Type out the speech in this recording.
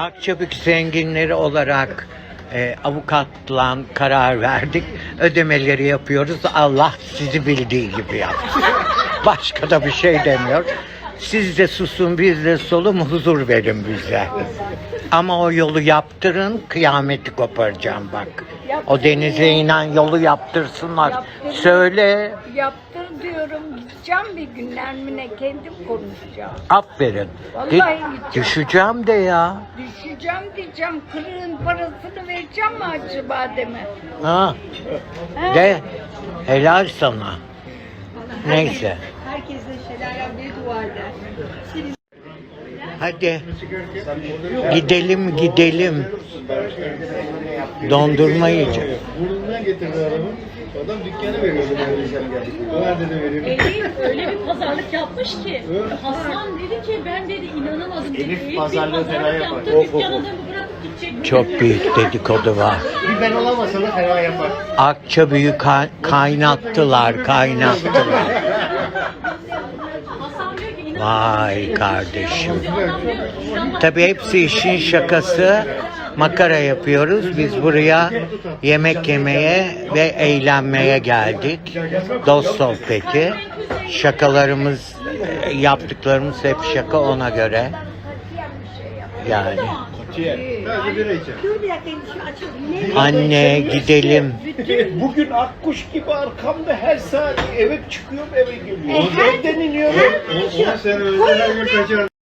Akçabük zenginleri olarak e, avukatla karar verdik. Ödemeleri yapıyoruz. Allah sizi bildiği gibi yapsın. Başka da bir şey demiyor. Siz de susun biz de solum huzur verin bize. Ama o yolu yaptırın kıyameti koparacağım bak. O denize inen yolu yaptırsınlar. Yaptırın. Söyle. Yaptır diyorum. Gideceğim bir gün Nermin'e kendim konuşacağım. Aferin. Vallahi De- gideceğim. düşeceğim de ya. Düşeceğim diyeceğim. Kırığın parasını vereceğim mi acı bademe? Ha. De helal sana. Neyse. Herkes de şelalen bir duvarda. Hadi gidelim gidelim. Dondurma yiyeceğim. Burnundan getirdi adamı. Adam dükkanı veriyordu. Ömer dedi veriyorum. Elif öyle bir pazarlık yapmış ki. Hasan dedi ki ben dedi inanamadım. dedi. Elif bir pazarlığı pazarlık fena yapar. yaptı, Of, Çok büyük dedikodu var. Bir ben olamasa da fena yapar. Akçabüyü ka- kaynattılar, kaynattılar. Vay kardeşim. Tabii hepsi işin şakası. Makara yapıyoruz. Biz buraya yemek yemeye ve eğlenmeye geldik. Dost sohbeti. Şakalarımız, e, yaptıklarımız hep şaka ona göre. Yani. Ciğer. Sadece bira içer. Dur bir dakika şu açıldı. Ne? Anne gidelim. Bugün akkuş gibi arkamda her saat eve çıkıyorum eve geliyorum. Evden iniyorum. O, o sen öyle her gün.